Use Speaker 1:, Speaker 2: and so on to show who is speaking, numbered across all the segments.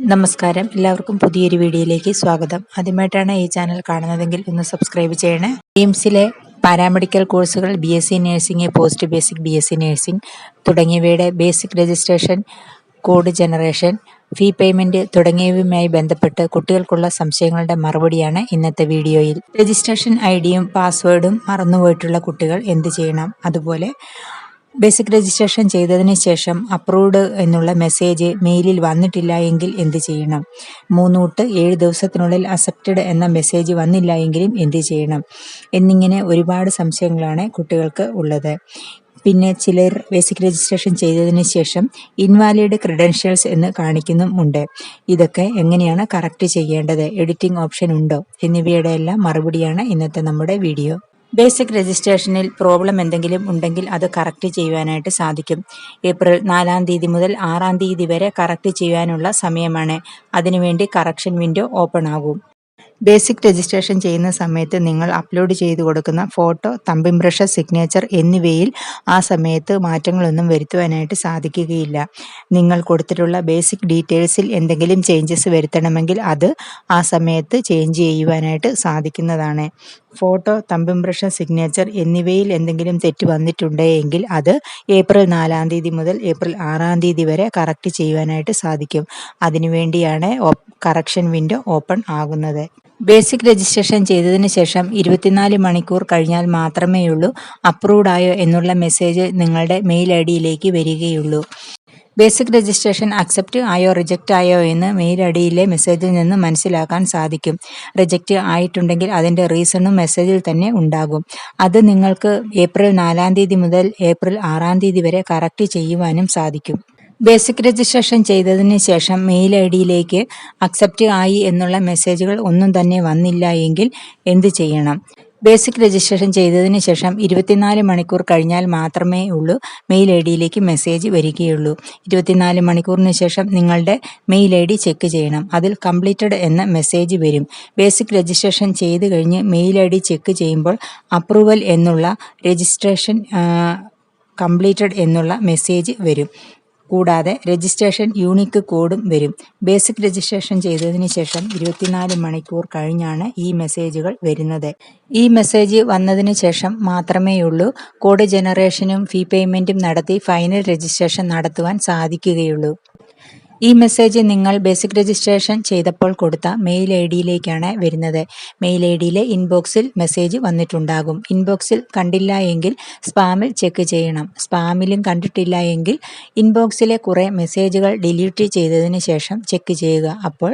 Speaker 1: നമസ്കാരം. എല്ലാവർക്കും പുതിയൊരു വീഡിയോയിലേക്ക് സ്വാഗതം. ആദ്യമായിട്ടാണ് ഈ ചാനൽ കാണുന്നതെങ്കിൽ ഒന്ന് സബ്സ്ക്രൈബ് ചെയ്യണേ. എയിംസിലെ പാരാമെഡിക്കൽ കോഴ്സുകൾ B S C nursing post basic B S C nursing തുടങ്ങിയവയുടെ basic registration code generation fee payment തുടങ്ങിയവയുമായി ബന്ധപ്പെട്ട് കുട്ടികൾക്കുള്ള സംശയങ്ങളുടെ മറുപടിയാണ് ഇന്നത്തെ വീഡിയോയിൽ. രജിസ്ട്രേഷൻ ഐ ഡിയും പാസ്വേഡും മറന്നുപോയിട്ടുള്ള കുട്ടികൾ എന്ത് ചെയ്യണം? അതുപോലെ ബേസിക് രജിസ്ട്രേഷൻ ചെയ്തതിന് ശേഷം അപ്രൂവ്ഡ് എന്നുള്ള മെസ്സേജ് മെയിലിൽ വന്നിട്ടില്ല എങ്കിൽ എന്ത് ചെയ്യണം? മൂന്ന് തൊട്ട് ഏഴ് ദിവസത്തിനുള്ളിൽ അക്സെപ്റ്റഡ് എന്ന മെസ്സേജ് വന്നില്ല എങ്കിലും എന്ത് ചെയ്യണം? എന്നിങ്ങനെ ഒരുപാട് സംശയങ്ങളാണ് കുട്ടികൾക്ക് ഉള്ളത്. പിന്നെ ചിലർ ബേസിക് രജിസ്ട്രേഷൻ ചെയ്തതിന് ശേഷം ഇൻവാലിഡ് ക്രെഡൻഷ്യൽസ് എന്ന് കാണിക്കുന്നുമുണ്ട്. ഇതൊക്കെ എങ്ങനെയാണ് കറക്റ്റ് ചെയ്യേണ്ടത്? എഡിറ്റിംഗ് ഓപ്ഷൻ ഉണ്ടോ? എന്നിവയുടെ എല്ലാം മറുപടിയാണ് ഇന്നത്തെ നമ്മുടെ വീഡിയോ. ബേസിക് രജിസ്ട്രേഷനിൽ പ്രോബ്ലം എന്തെങ്കിലും ഉണ്ടെങ്കിൽ അത് കറക്റ്റ് ചെയ്യുവാനായിട്ട് സാധിക്കും. ഏപ്രിൽ നാലാം തീയതി മുതൽ ആറാം തീയതി വരെ കറക്റ്റ് ചെയ്യാനുള്ള സമയമാണ്. അതിനുവേണ്ടി കറക്ഷൻ വിൻഡോ ഓപ്പൺ ആകും. ബേസിക് രജിസ്ട്രേഷൻ ചെയ്യുന്ന സമയത്ത് നിങ്ങൾ അപ്ലോഡ് ചെയ്തു കൊടുക്കുന്ന ഫോട്ടോ തമ്പിംബ്രഷ സിഗ്നേച്ചർ എന്നിവയിൽ ആ സമയത്ത് മാറ്റങ്ങളൊന്നും വരുത്തുവാനായിട്ട് സാധിക്കുകയില്ല. നിങ്ങൾ കൊടുത്തിട്ടുള്ള ബേസിക് ഡീറ്റെയിൽസിൽ എന്തെങ്കിലും ചേഞ്ചസ് വരുത്തണമെങ്കിൽ അത് ആ സമയത്ത് ചേഞ്ച് ചെയ്യുവാനായിട്ട് സാധിക്കുന്നതാണ്. ഫോട്ടോ തമ്പ് ഇംപ്രഷൻ സിഗ്നേച്ചർ എന്നിവയിൽ എന്തെങ്കിലും തെറ്റ് വന്നിട്ടുണ്ടെങ്കിൽ അത് ഏപ്രിൽ നാലാം തീയതി മുതൽ ഏപ്രിൽ ആറാം തീയതി വരെ കറക്റ്റ് ചെയ്യുവാനായിട്ട് സാധിക്കും. അതിനുവേണ്ടിയാണ് കറക്ഷൻ വിൻഡോ ഓപ്പൺ ആകുന്നത്. ബേസിക് രജിസ്ട്രേഷൻ ചെയ്തതിന് ശേഷം ഇരുപത്തിനാല് മണിക്കൂർ കഴിഞ്ഞാൽ അപ്രൂവ്ഡ് ആയോ എന്നുള്ള മെസ്സേജ് നിങ്ങളുടെ മെയിൽ ഐ ഡിയിലേക്ക് വരികയുള്ളൂ. ബേസിക് രജിസ്ട്രേഷൻ അക്സെപ്റ്റ് ആയോ റിജക്റ്റ് ആയോ എന്ന് മെയിൽ അടിയിലെ മെസ്സേജിൽ നിന്ന് മനസ്സിലാക്കാൻ സാധിക്കും. റിജക്റ്റ് ആയിട്ടുണ്ടെങ്കിൽ അതിന്റെ റീസണും മെസ്സേജിൽ തന്നെ ഉണ്ടാകും. അത് നിങ്ങൾക്ക് ഏപ്രിൽ നാലാം തീയതി മുതൽ ഏപ്രിൽ ആറാം തീയതി വരെ കറക്റ്റ് ചെയ്യുവാനും സാധിക്കും. ബേസിക് രജിസ്ട്രേഷൻ ചെയ്തതിന് ശേഷം മെയിൽ ഐ ഡിയിലേക്ക് അക്സെപ്റ്റ് ആയി എന്നുള്ള മെസ്സേജുകൾ ഒന്നും തന്നെ വന്നില്ല എങ്കിൽ എന്ത് ചെയ്യണം? ബേസിക് രജിസ്ട്രേഷൻ ചെയ്തതിന് ശേഷം ഇരുപത്തിനാല് മണിക്കൂർ കഴിഞ്ഞാൽ മാത്രമേ ഉള്ളൂ മെയിൽ ഐ ഡിയിലേക്ക് മെസ്സേജ് വരികയുള്ളൂ. ഇരുപത്തിനാല് മണിക്കൂറിന് ശേഷം നിങ്ങളുടെ മെയിൽ ഐ ഡി ചെക്ക് ചെയ്യണം. അതിൽ കംപ്ലീറ്റഡ് എന്ന മെസ്സേജ് വരും. ബേസിക് രജിസ്ട്രേഷൻ ചെയ്ത് കഴിഞ്ഞ് മെയിൽ ഐ ഡി ചെക്ക് ചെയ്യുമ്പോൾ അപ്രൂവൽ എന്നുള്ള രജിസ്ട്രേഷൻ കംപ്ലീറ്റഡ് എന്നുള്ള മെസ്സേജ് വരും. കൂടാതെ രജിസ്ട്രേഷൻ യൂണിക് കോഡും വരും. ബേസിക് രജിസ്ട്രേഷൻ ചെയ്തതിന് ശേഷം ഇരുപത്തിനാല് മണിക്കൂർ കഴിഞ്ഞാണ് ഈ മെസ്സേജുകൾ വരുന്നത്. ഈ മെസ്സേജ് വന്നതിന് ശേഷം മാത്രമേയുള്ളൂ കോഡ് ജനറേഷനും ഫീ പേയ്മെന്റും നടത്തി ഫൈനൽ രജിസ്ട്രേഷൻ നടത്തുവാൻ സാധിക്കുകയുള്ളൂ. ഈ മെസ്സേജ് നിങ്ങൾ ബേസിക് രജിസ്ട്രേഷൻ ചെയ്തപ്പോൾ കൊടുത്ത മെയിൽ ഐ ഡിയിലേക്കാണ് വരുന്നത്. മെയിൽ ഐ ഡിയിലെ ഇൻബോക്സിൽ മെസ്സേജ് വന്നിട്ടുണ്ടാകും. ഇൻബോക്സിൽ കണ്ടില്ല എങ്കിൽ സ്പാമിൽ ചെക്ക് ചെയ്യണം. സ്പാമിലും കണ്ടിട്ടില്ല എങ്കിൽ ഇൻബോക്സിലെ കുറേ മെസ്സേജുകൾ ഡിലീറ്റ് ചെയ്തതിന് ശേഷം ചെക്ക് ചെയ്യുക. അപ്പോൾ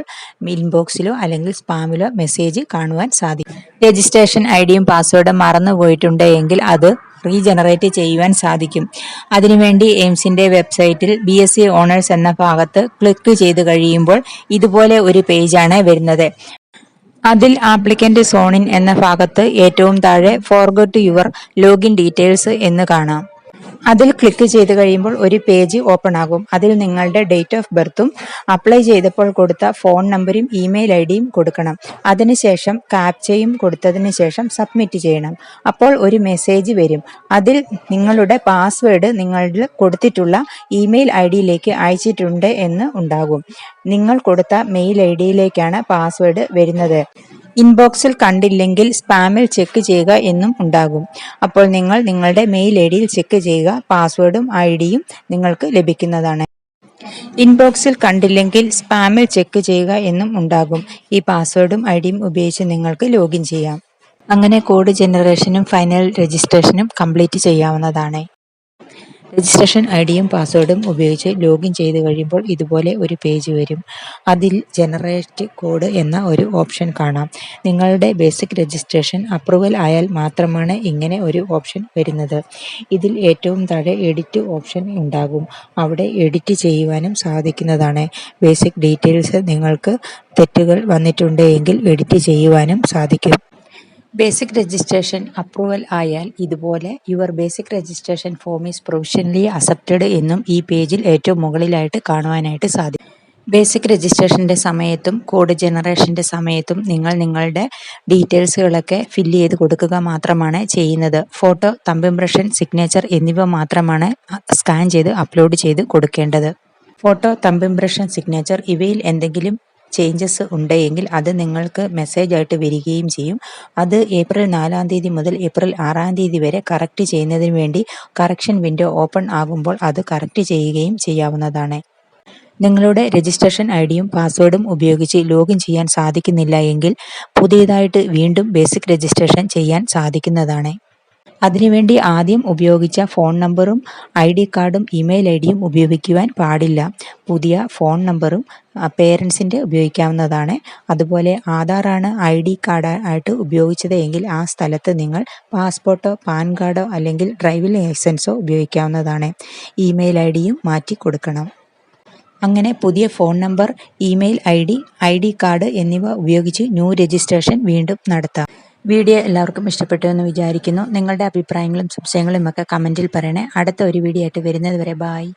Speaker 1: ഇൻബോക്സിലോ അല്ലെങ്കിൽ സ്പാമിലോ മെസ്സേജ് കാണുവാൻ സാധിക്കും. രജിസ്ട്രേഷൻ ഐ ഡിയും പാസ്വേഡും മറന്നു പോയിട്ടുണ്ട് എങ്കിൽ അത് റീജനറേറ്റ് ചെയ്യുവാൻ സാധിക്കും. അതിനുവേണ്ടി എയിംസിന്റെ വെബ്സൈറ്റിൽ ബി എസ് സി ഓണേഴ്സ് എന്ന ഭാഗത്ത് ക്ലിക്ക് ചെയ്ത് കഴിയുമ്പോൾ ഇതുപോലെ ഒരു പേജാണ് വരുന്നത്. അതിൽ ആപ്ലിക്കന്റ് സോണിൻ എന്ന ഭാഗത്ത് ഏറ്റവും താഴെ ഫോർഗോട്ട് യുവർ ലോഗിൻ ഡീറ്റെയിൽസ് എന്ന് കാണാം. അതിൽ ക്ലിക്ക് ചെയ്ത് കഴിയുമ്പോൾ ഒരു പേജ് ഓപ്പൺ ആകും. അതിൽ നിങ്ങളുടെ ഡേറ്റ് ഓഫ് ബർത്തും അപ്ലൈ ചെയ്തപ്പോൾ കൊടുത്ത ഫോൺ നമ്പറും ഇമെയിൽ ഐ ഡിയും കൊടുക്കണം. അതിനുശേഷം കാപ്ചയും കൊടുത്തതിന് ശേഷം സബ്മിറ്റ് ചെയ്യണം. അപ്പോൾ ഒരു മെസ്സേജ് വരും. അതിൽ നിങ്ങളുടെ പാസ്വേഡ് നിങ്ങളുടെ കൊടുത്തിട്ടുള്ള ഇമെയിൽ ഐ ഡിയിലേക്ക് അയച്ചിട്ടുണ്ട് എന്ന് ഉണ്ടാകും. നിങ്ങൾ കൊടുത്ത മെയിൽ ഐ ഡിയിലേക്കാണ് പാസ്വേഡ് വരുന്നത്. ഇൻബോക്സിൽ കണ്ടില്ലെങ്കിൽ സ്പാമിൽ ചെക്ക് ചെയ്യുക എന്നും ഉണ്ടാകും. അപ്പോൾ നിങ്ങൾ നിങ്ങളുടെ മെയിൽ ഐ ഡിയിൽ ചെക്ക് ചെയ്യുക പാസ്വേഡും ഐ ഡിയും നിങ്ങൾക്ക് ലഭിക്കുന്നതാണ്. ഇൻബോക്സിൽ കണ്ടില്ലെങ്കിൽ സ്പാമിൽ ചെക്ക് ചെയ്യുക എന്നും ഉണ്ടാകും. ഈ പാസ്വേഡും ഐ ഡിയും ഉപയോഗിച്ച് നിങ്ങൾക്ക് ലോഗിൻ ചെയ്യാം. അങ്ങനെ കോഡ് ജനറേഷനും ഫൈനൽ രജിസ്ട്രേഷനും കംപ്ലീറ്റ് ചെയ്യാവുന്നതാണ്. രജിസ്ട്രേഷൻ ഐ ഡിയും പാസ്വേഡും ഉപയോഗിച്ച് ലോഗിൻ ചെയ്ത് കഴിയുമ്പോൾ ഇതുപോലെ ഒരു പേജ് വരും. അതിൽ ജനറേറ്റ് കോഡ് എന്ന ഒരു ഓപ്ഷൻ കാണാം. നിങ്ങളുടെ ബേസിക് രജിസ്ട്രേഷൻ അപ്രൂവൽ ആയാൽ മാത്രമാണ് ഇങ്ങനെ ഒരു ഓപ്ഷൻ വരുന്നത്. ഇതിൽ ഏറ്റവും താഴെ എഡിറ്റ് ഓപ്ഷൻ ഉണ്ടാകും. അവിടെ എഡിറ്റ് ചെയ്യുവാനും സാധിക്കുന്നതാണ്. ബേസിക് ഡീറ്റെയിൽസ് നിങ്ങൾക്ക് തെറ്റുകൾ വന്നിട്ടുണ്ടെങ്കിൽ എഡിറ്റ് ചെയ്യുവാനും സാധിക്കും. ബേസിക് രജിസ്ട്രേഷൻ അപ്രൂവൽ ആയാൽ ഇതുപോലെ your basic registration form is provisionally accepted എന്നും ഈ പേജിൽ ഏറ്റവും മുകളിലായിട്ട് കാണുവാനായിട്ട് സാധിക്കും. ബേസിക് രജിസ്ട്രേഷന്റെ സമയത്തും കോഡ് ജനറേഷന്റെ സമയത്തും നിങ്ങൾ നിങ്ങളുടെ ഡീറ്റെയിൽസുകളൊക്കെ ഫില്ല് ചെയ്ത് കൊടുക്കുക മാത്രമാണ് ചെയ്യുന്നത്. ഫോട്ടോ തമ്പ് ഇംപ്രഷൻ സിഗ്നേച്ചർ എന്നിവ മാത്രമാണ് സ്കാൻ ചെയ്ത് അപ്ലോഡ് ചെയ്ത് കൊടുക്കേണ്ടത്. ഫോട്ടോ തമ്പ് ഇംപ്രഷൻ സിഗ്നേച്ചർ ഇവയിൽ എന്തെങ്കിലും ചേഞ്ചസ് ഉണ്ടെങ്കിൽ അത് നിങ്ങൾക്ക് മെസ്സേജ് ആയിട്ട് വരികയും ചെയ്യും. അത് ഏപ്രിൽ നാലാം തീയതി മുതൽ ഏപ്രിൽ ആറാം തീയതി വരെ കറക്റ്റ് ചെയ്യുന്നതിന് വേണ്ടി കറക്ഷൻ വിൻഡോ ഓപ്പൺ ആകുമ്പോൾ അത് കറക്റ്റ് ചെയ്യുകയും ചെയ്യാവുന്നതാണ്. നിങ്ങളുടെ രജിസ്ട്രേഷൻ ഐ ഡിയും പാസ്വേഡും ഉപയോഗിച്ച് ലോഗിൻ ചെയ്യാൻ സാധിക്കുന്നില്ല എങ്കിൽ പുതിയതായിട്ട് വീണ്ടും ബേസിക് രജിസ്ട്രേഷൻ ചെയ്യാൻ സാധിക്കുന്നതാണ്. അതിനുവേണ്ടി ആദ്യം ഉപയോഗിച്ച ഫോൺ നമ്പറും ഐ ഡി കാർഡും ഇമെയിൽ ഐ ഡിയും ഉപയോഗിക്കുവാൻ പാടില്ല. പുതിയ ഫോൺ നമ്പറും പേരൻസിന്റെ ഉപയോഗിക്കാവുന്നതാണ്. അതുപോലെ ആധാറാണ് ഐ ഡി കാർഡ് ആയിട്ട് ഉപയോഗിച്ചത് എങ്കിൽ ആ സ്ഥലത്ത് നിങ്ങൾ പാസ്പോർട്ടോ പാൻ കാർഡോ അല്ലെങ്കിൽ ഡ്രൈവിംഗ് ലൈസൻസോ ഉപയോഗിക്കാവുന്നതാണ്. ഇമെയിൽ ഐ ഡിയും മാറ്റി കൊടുക്കണം. അങ്ങനെ പുതിയ phone number email I D I D card എന്നിവ ഉപയോഗിച്ച് ന്യൂ രജിസ്ട്രേഷൻ വീണ്ടും നടത്താം. വീഡിയോ എല്ലാവർക്കും ഇഷ്ടപ്പെട്ടു എന്ന് വിചാരിക്കുന്നു. നിങ്ങളുടെ അഭിപ്രായങ്ങളും സംശയങ്ങളും ഒക്കെ കമന്റിൽ പറയണേ. അടുത്ത ഒരു വീഡിയോ ആയിട്ട് വരുന്നത് വരെ ബായ്